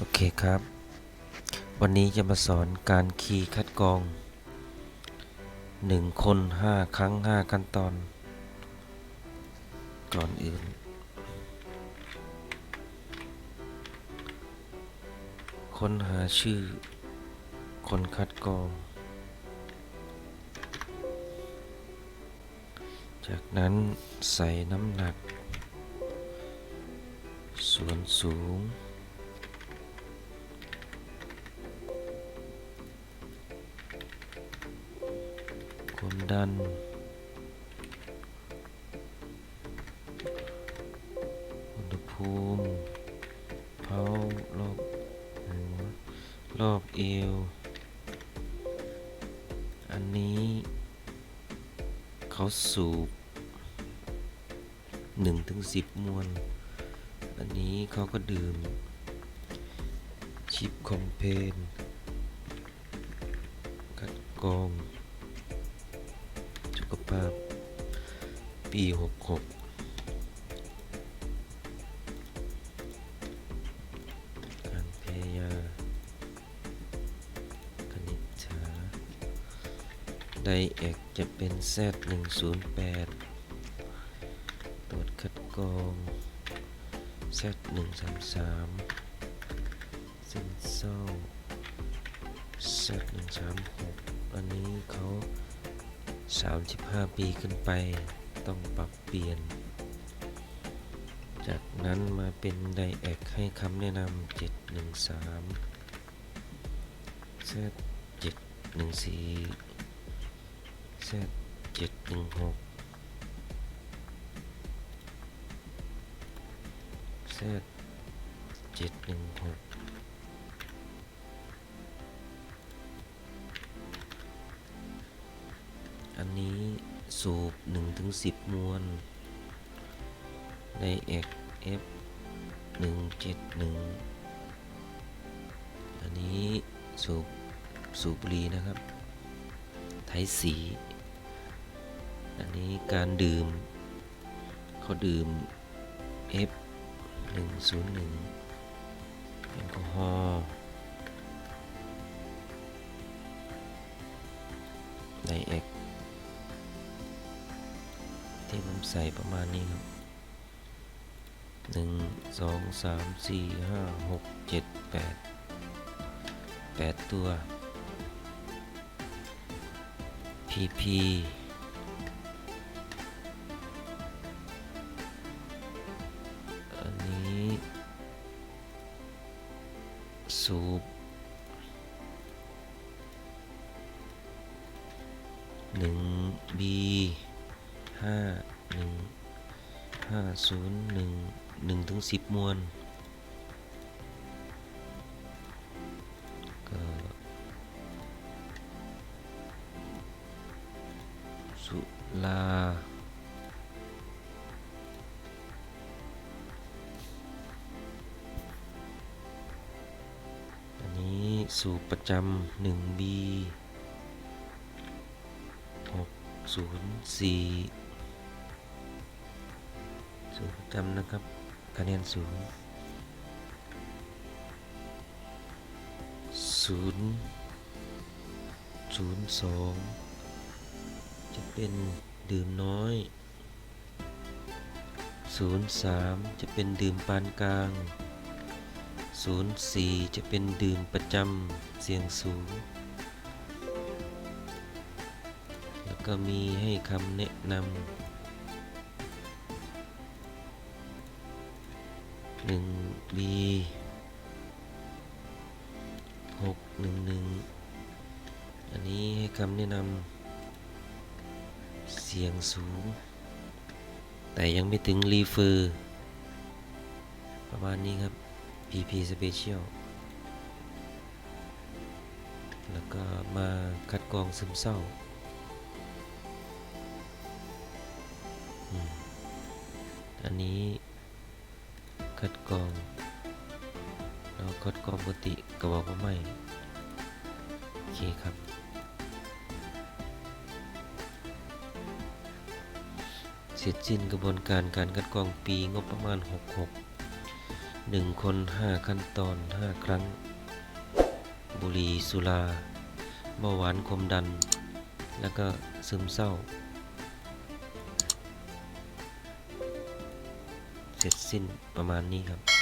โอเคครับ วันนี้จะมาสอนการคีย์คัดกรอง 1 คน 5 ครั้ง 5 ขั้นตอน ก่อนอื่น ค้นหาชื่อ คนคัดกรอง จากนั้นใส่น้ำหนัก ส่วนสูง ความดัน อุณหภูมิเผารอบหัวรอบเอว อันนี้เขาสูบ1ถึง10มวล อันนี้เขาก็ดื่ม ชิปคอมเพนคัดกรอง สุขภาพปี66การแพ้ยาคณิตศาไดเอ็กจะเป็น Z108 ตรวจคัดกรอง Z133 เซนเซอร์ Z136 อันนี้เขา 35 ปีขึ้นไปต้องปรับเปลี่ยน จากนั้นมาเป็นไดแอกให้คำแนะนำ713 Z 714 Z 716 Z 716 อันนี้สูบ1ถึง10 มวลไดเอก F 171 อันนี้สูบสูบบุหรีนะครับ ไทยสี อันนี้การดื่ม เขาดื่ม F 101แอลกอฮอล์ไดเอก ที่ผมใส่ประมาณนี้ครับหนึ่งสองสามสี่ห้าหกเจ็ดแปดแปดตัว PP อันนี้สูบหนึ่ง B ห้าหนึ่งห้าศูนย์หนึ่งหนึ่งถึงสิบมวลก็สุลาอันนี้สูบประจำหนึ่งบีหกศูนย์สี่ สูบประจำนะครับ คะแนนสูงศูนย์ศูนย์สองจะเป็นดื่มน้อยศูนย์สามจะเป็นดื่มปานกลางศูนย์สี่จะเป็นดื่มประจำเสียงสูง แล้วก็มีให้คำแนะนำ หนึ่งบีหกหนึ่งหนึ่งอันนี้ให้คำแนะนำเสียงสูง แต่ยังไม่ถึงรีเฟอร์ประมาณนี้ครับ PP Special แล้วก็มาคัดกรองซึมเศร้าอันนี้ คัดกรองเราคัดกรองปกติก็บอกว่าไม่ โอเคครับ เสร็จสิ้นกระบวนการการคัดกรองปีงบประมาณ 66 1 คน 5 ขั้นตอน 5 ครั้ง บุรีสุราเบาหวานความดัน แล้วก็ซึมเศร้า เสร็จสิ้นประมาณนี้ครับ